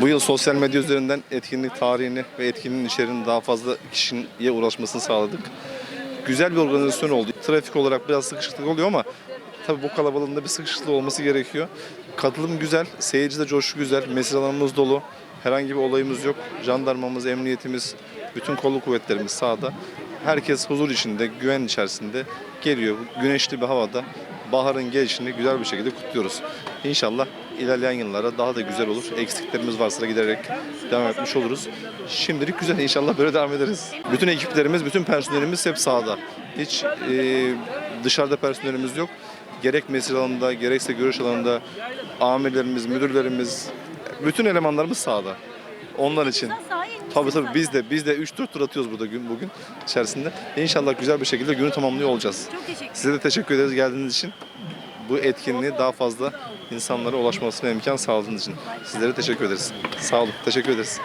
Bu yıl sosyal medya üzerinden etkinlik tarihini ve etkinliğin içeriğini daha fazla kişiye ulaşmasını sağladık. Güzel bir organizasyon oldu. Trafik olarak biraz sıkışıklık oluyor ama tabii bu kalabalığında bir sıkışıklık olması gerekiyor. Katılım güzel, seyirci de coşku güzel, mesir alanımız dolu. Herhangi bir olayımız yok. Jandarmamız, emniyetimiz, bütün kolluk kuvvetlerimiz sahada. Herkes huzur içinde, güven içerisinde geliyor. Güneşli bir havada baharın gelişini güzel bir şekilde kutluyoruz. İnşallah ilerleyen yıllara daha da güzel olur. Eksiklerimiz varsa giderek devam etmiş oluruz. Şimdilik güzel. İnşallah böyle devam ederiz. Bütün ekiplerimiz, bütün personelimiz hep sahada. Hiç e, dışarıda personelimiz yok. Gerek mesir alanında, gerekse görüş alanında amirlerimiz, müdürlerimiz, bütün elemanlarımız sahada. Onlar için. Tabii tabii biz de biz de 3-4 tur atıyoruz burada gün bugün içerisinde. İnşallah güzel bir şekilde günü tamamlıyor olacağız. Çok teşekkür Size de teşekkür ederiz geldiğiniz için. Bu etkinliği daha fazla insanlara ulaşmasına imkan sağladığınız için. Sizlere teşekkür ederiz. Sağ olun. Teşekkür ederiz.